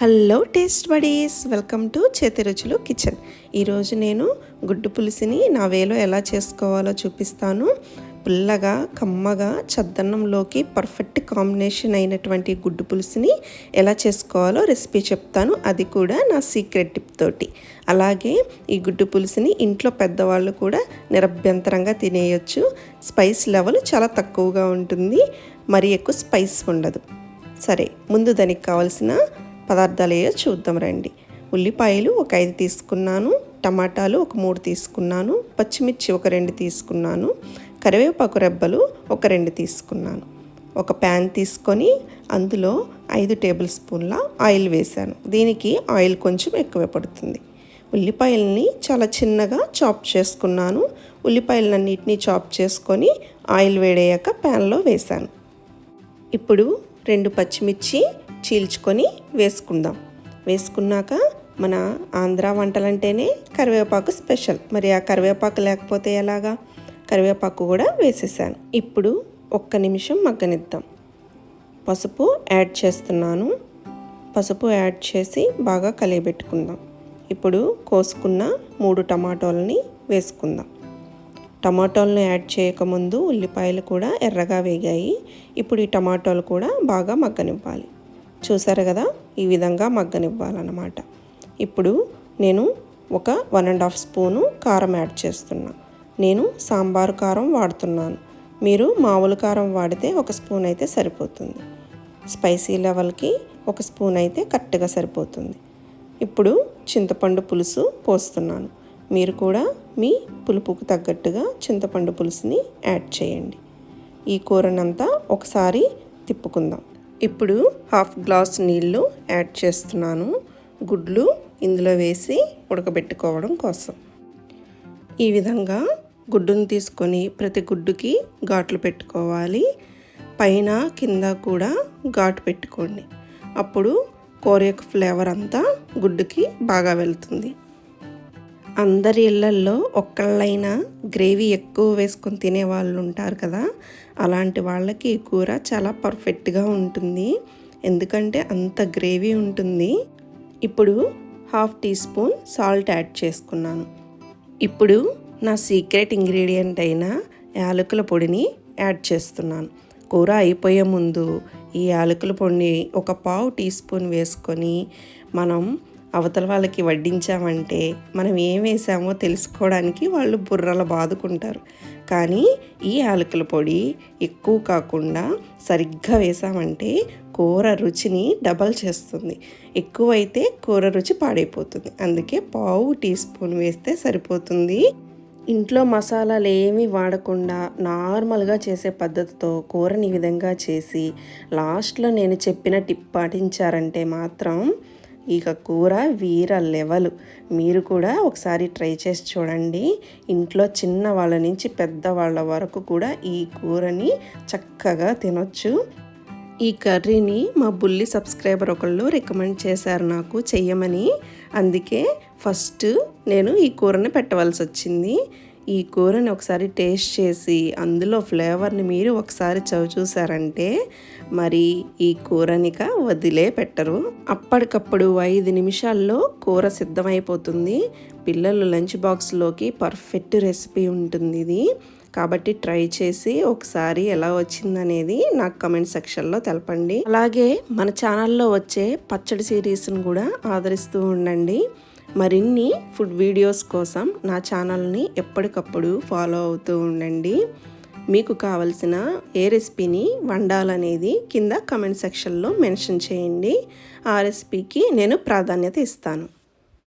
Hello taste buddies welcome to చేతి రుచులు kitchen. ఈరోజు నేను గుడ్డు పులుసుని నా వేలో ఎలా చేసుకోవాలో చూపిస్తాను. పుల్లగా కమ్మగా చద్దన్నంలోకి పర్ఫెక్ట్ కాంబినేషన్ అయినటువంటి గుడ్డు పులుసుని ఎలా చేసుకోవాలో రెసిపీ చెప్తాను. అది కూడా నా సీక్రెట్ టిప్ తోటి. అలాగే ఈ గుడ్డు పులుసుని ఇంట్లో పెద్దవాళ్ళు కూడా నిరభ్యంతరంగా తినేయొచ్చు. స్పైస్ లెవెల్ చాలా తక్కువగా ఉంటుంది. మరి ఎక్కువ స్పైస్ ఉండదు. సరే ముందు దానికి కావాల్సిన పదార్థాలు చూద్దాం రండి. ఉల్లిపాయలు ఒక ఐదు తీసుకున్నాను టమాటాలు ఒక మూడు తీసుకున్నాను పచ్చిమిర్చి ఒక రెండు తీసుకున్నాను కరివేపాకు రెబ్బలు ఒక రెండు తీసుకున్నాను. ఒక ప్యాన్ తీసుకొని అందులో ఐదు టేబుల్ స్పూన్ల ఆయిల్ వేశాను. దీనికి ఆయిల్ కొంచెం ఎక్కువ పడుతుంది. ఉల్లిపాయలని చాలా చిన్నగా చాప్ చేసుకున్నాను. ఉల్లిపాయలన్నింటినీ చాప్ చేసుకొని ఆయిల్ వేడయ్యాక ప్యాన్లో వేశాను. ఇప్పుడు రెండు పచ్చిమిర్చి చీల్చుకొని వేసుకుందాం. వేసుకున్నాక మన ఆంధ్ర వంటలంటేనే కరివేపాకు స్పెషల్. మరి ఆ కరివేపాకు లేకపోతే ఎలాగా? కరివేపాకు కూడా వేసేసాను. ఇప్పుడు ఒక్క నిమిషం మగ్గనిద్దాం. పసుపు యాడ్ చేస్తున్నాను. పసుపు యాడ్ చేసి బాగా కలియబెట్టుకుందాం. ఇప్పుడు కోసుకున్న మూడు టమాటోలని వేసుకుందాం. టమాటోలను యాడ్ చేయకముందు ఉల్లిపాయలు కూడా ఎర్రగా వేగాయి. ఇప్పుడు ఈ టమాటోలు కూడా బాగా మగ్గనివ్వాలి. చూసారు కదా? ఈ విధంగా మగ్గనివ్వాలన్నమాట. ఇప్పుడు నేను ఒక వన్ అండ్ హాఫ్ స్పూను కారం యాడ్ చేస్తున్నా. నేను సాంబారు కారం వాడుతున్నాను. మీరు మామూలు కారం వాడితే ఒక స్పూన్ అయితే సరిపోతుంది. స్పైసీ లెవెల్కి ఒక స్పూన్ అయితే కరెక్ట్గా సరిపోతుంది. ఇప్పుడు చింతపండు పులుసు పోస్తున్నాను. మీరు కూడా మీ పులుపుకు తగ్గట్టుగా చింతపండు పులుసుని యాడ్ చేయండి. ఈ కూరనంతా ఒకసారి తిప్పుకుందాం. ఇప్పుడు హాఫ్ గ్లాస్ నీళ్ళు యాడ్ చేస్తున్నాను. గుడ్లు ఇందులో వేసి ఉడకబెట్టుకోవడం కోసం. ఈ విధంగా గుడ్డును తీసుకొని ప్రతి గుడ్డుకి ఘాట్లు పెట్టుకోవాలి. పైన కింద కూడా ఘాటు పెట్టుకోండి. అప్పుడు కూర యొక్క ఫ్లేవర్ అంతా గుడ్డుకి బాగా వెళ్తుంది. అందరి ఇళ్ళల్లో ఒక్కళ్ళైనా గ్రేవీ ఎక్కువ వేసుకొని తినే వాళ్ళు ఉంటారు కదా అలాంటి వాళ్ళకి ఈ కూర చాలా పర్ఫెక్ట్గా ఉంటుంది. ఎందుకంటే అంత గ్రేవీ ఉంటుంది. ఇప్పుడు half tea spoon salt add చేసుకున్నాను. ఇప్పుడు నా సీక్రెట్ ఇంగ్రీడియంట్ అయిన యాలకుల పొడిని యాడ్ చేస్తున్నాను. కూర అయిపోయే ముందు ఈ యాలకుల పొడిని ఒక పావు టీ స్పూన్ వేసుకొని మనం అవతల వాళ్ళకి వడ్డించామంటే మనం ఏం వేసామో తెలుసుకోవడానికి వాళ్ళు బుర్రలు బాదుకుంటారు. కానీ ఈ యాలకుల పొడి ఎక్కువ కాకుండా సరిగ్గా వేసామంటే కూర రుచిని డబల్ చేస్తుంది. ఎక్కువైతే కూర రుచి పాడైపోతుంది. అందుకే పావు టీ స్పూన్ వేస్తే సరిపోతుంది. ఇంట్లో మసాలాలు ఏమీ వాడకుండా నార్మల్గా చేసే పద్ధతితో కూరని ఈ విధంగా చేసి లాస్ట్లో నేను చెప్పిన టిప్ పాటించారంటే మాత్రం ఇక కూర వీర లెవెల్. మీరు కూడా ఒకసారి ట్రై చేసి చూడండి. ఇంట్లో చిన్న వాళ్ళ నుంచి పెద్ద వాళ్ళ వరకు కూడా ఈ కూరని చక్కగా తినొచ్చు. ఈ కర్రీని మా బుల్లి సబ్స్క్రైబర్ ఒకళ్ళు రికమెండ్ చేశారు నాకు చెయ్యమని. అందుకే ఫస్ట్ నేను ఈ కూరని పెట్టవలసి వచ్చింది. ఈ కూరని ఒకసారి టేస్ట్ చేసి అందులో ఫ్లేవర్ని మీరు ఒకసారి చవి చూసారంటే మరి ఈ కూరనిక వదిలే పెట్టరు. అప్పటికప్పుడు ఐదు నిమిషాల్లో కూర సిద్ధమైపోతుంది. పిల్లలు లంచ్ బాక్స్లోకి పర్ఫెక్ట్ రెసిపీ ఉంటుంది ఇది. కాబట్టి ట్రై చేసి ఒకసారి ఎలా వచ్చిందనేది నాకు కమెంట్ సెక్షన్లో తెలపండి. అలాగే మన ఛానల్లో వచ్చే పచ్చడి సిరీస్ని కూడా ఆదరిస్తూ ఉండండి. మరిన్ని ఫుడ్ వీడియోస్ కోసం నా ఛానల్ని ఎప్పటికప్పుడు ఫాలో అవుతూ ఉండండి. మీకు కావలసిన ఏ రెసిపీని వండాలనేది కింద కమెంట్ సెక్షన్లో మెన్షన్ చేయండి. ఆ రెసిపీకి నేను ప్రాధాన్యత ఇస్తాను.